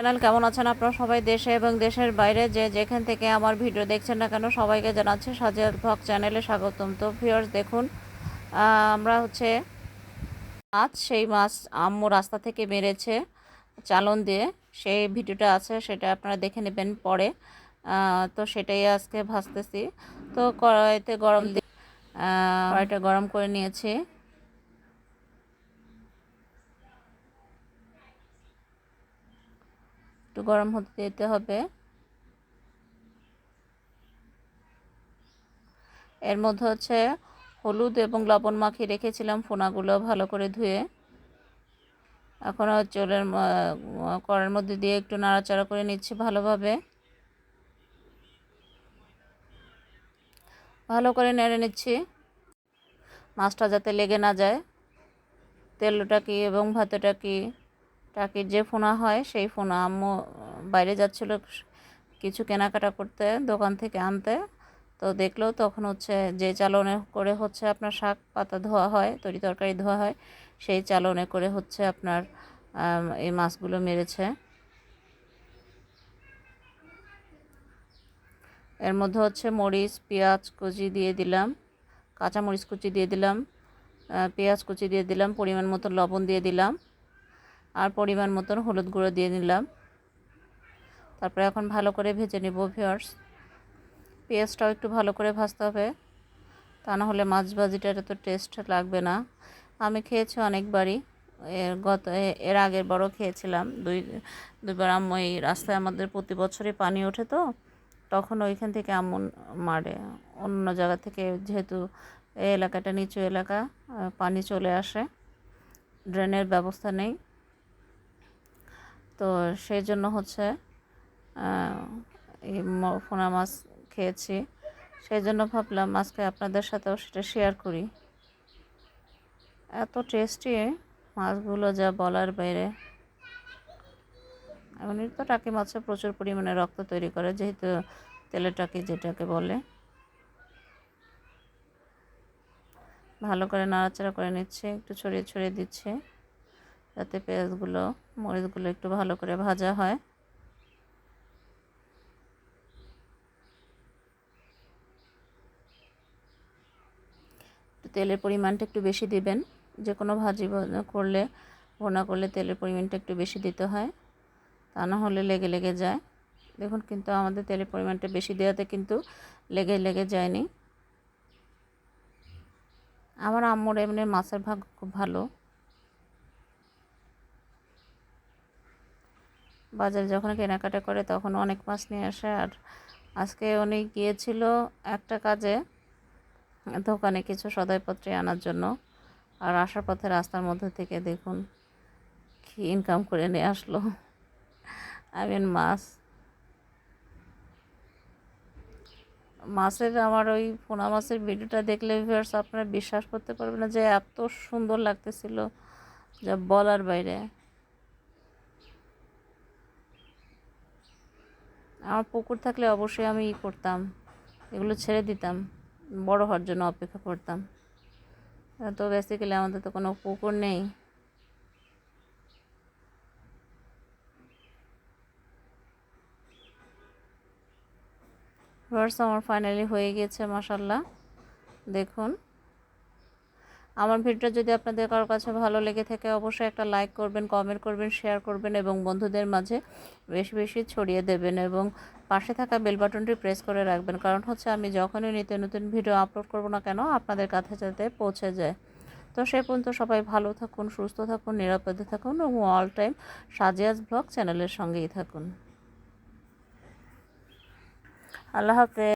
Channel কেমন আছেন আপনারা সবাই দেশে এবং দেশের বাইরে যে যেখান থেকে আমার ভিডিও দেখছেন না কেন সবাইকে জানাচ্ছি সাজিয়ার ভক চ্যানেলে স্বাগতম। তো ভিউয়ার্স দেখুন আমরা হচ্ছে মাছ, সেই মাছ আম্মু রাস্তা থেকে মেরেছে চালন দিয়ে। সেই ভিডিওটা আছে, সেটা আপনারা দেখে নেবেন পরে। তো সেটাই আজকে ভাজতেছি তো কড়াইতে গরম দিয়ে কড়াইটা গরম করে নিয়েছি। একটু গরম হতে দিতে হবে। এর মধ্যে হচ্ছে হলুদ এবং লবণ মাখিয়ে রেখেছিলাম ফোনাগুলো ভালো করে ধুয়ে। এখন চুলের কড়ার মধ্যে দিয়ে একটু নাড়াচাড়া করে নিচ্ছি ভালোভাবে। ভালো করে নেড়ে নিচ্ছি। মাছটা যাতে লেগে না যায়। তেলটা কি এবং ভাতটা কি টাকির যে ফোনা হয়, সেই ফোনা আম্মু বাইরে যাচ্ছিল কিছু কেনাকাটা করতে, দোকান থেকে আনতে। তো দেখল তখন হচ্ছে যে চালনে করে হচ্ছে আপনার শাক পাতা ধোয়া হয়, তরি তরকারি ধোয়া হয়, সেই চালনে করে হচ্ছে আপনার এই মাছগুলো মেরেছে। এর মধ্যে হচ্ছে মরিচ, পেঁয়াজ কুচি দিয়ে দিলাম কাঁচা মরিচ কুচি দিয়ে দিলাম পেঁয়াজ কুচি দিয়ে দিলাম, পরিমাণ মতো লবণ দিয়ে দিলাম। আর পরিমাণ মতন হলুদ গুঁড়ো দিয়ে নিলাম। তারপরে এখন ভালো করে ভেজে নেব ভিওর্স পেঁয়াজটাও একটু ভালো করে ভাজতে হবে। তা না হলে মাছ ভাজিটার এত টেস্ট লাগবে না। আমি খেয়েছি অনেকবারই। এর গত এর আগের বড় খেয়েছিলাম। দুই দুইবার আম্মু এই রাস্তায় আমাদের প্রতি বছরই পানি ওঠে তো। তখন ওইখান থেকে আম্মু মারে। অন্য জায়গা থেকে যেহেতু এই এলাকাটা নিচু এলাকা পানি চলে আসে। ড্রেনের ব্যবস্থা নেই। তো সেই জন্য হচ্ছে এই ফোনা মাছ খেয়েছি। সেই জন্য ভাবলাম আজকে আপনাদের সাথেও সেটা শেয়ার করি। এত টেস্টি মাছগুলো যা বলার বাইরে। এমনি তো টাকি মাছে প্রচুর পরিমাণে রক্ত তৈরি করে, যেহেতু তেলের টাকি যেটাকে বলে। ভালো করে নাড়াচাড়া করে নিচ্ছে, একটু ছড়িয়ে ছড়িয়ে দিচ্ছে। যাতে পেঁয়াজগুলো, মরিচগুলো একটু ভালো করে ভাজা হয়। তেলের পরিমাণটা একটু বেশি দিবেন। যে কোনো ভাজি করলে, ভোনা করলে তেলের পরিমাণটা একটু বেশি দিতে হয়। তা না হলে লেগে লেগে যায়। দেখুন কিন্তু আমাদের তেলের পরিমাণটা বেশি দেওয়াতে কিন্তু লেগে লেগে যায়নি। আমার আম্মুর এমনি মাছের ভাগ খুব ভালো। বাজারে যখন কেনাকাটা করে তখন অনেক মাছ নিয়ে আসে। আর আজকে উনি গিয়েছিল একটা কাজে, দোকানে কিছু সদাইপত্রে আনার জন্য। আর আসার পথে রাস্তার মধ্যে থেকে দেখুন কি ইনকাম করে নিয়ে আসলো। আই মিন মাছ। মাছের আমার ওই পোনা মাছের ভিডিওটা দেখলে ভিউয়ার্স আপনারা বিশ্বাস করতে পারবেন না যে এত সুন্দর লাগতেছিল যা বলার বাইরে। আমার পুকুর থাকলে অবশ্যই আমি ই করতাম, এগুলো ছেড়ে দিতাম, বড় হওয়ার জন্য অপেক্ষা করতাম। তো বেসিক্যালি আমাদের তো কোনো পুকুর নেই। ভার্স আমার ফাইনালি হয়ে গিয়েছে মাসাল্লাহ দেখুন। আমার ভিডিওটা যদি আপনাদের কারোর কাছে ভালো লেগে থাকে, অবশ্যই একটা লাইক করবেন কমেন্ট করবেন শেয়ার করবেন এবং বন্ধুদের মাঝে বেশি বেশি ছড়িয়ে দেবেন এবং পাশে থাকা বেল বাটনটি প্রেস করে রাখবেন। কারণ হচ্ছে আমি যখনই নিত্য নতুন ভিডিও আপলোড করব না কেন, আপনাদের কাছে যাতে পৌঁছে যায়। তো সে পর্যন্ত সবাই ভালো থাকুন, সুস্থ থাকুন, নিরাপদে থাকুন এবং অল টাইম সাজিয়াজ ব্লগ চ্যানেলের সঙ্গেই থাকুন। আল্লাহ হাফেজ।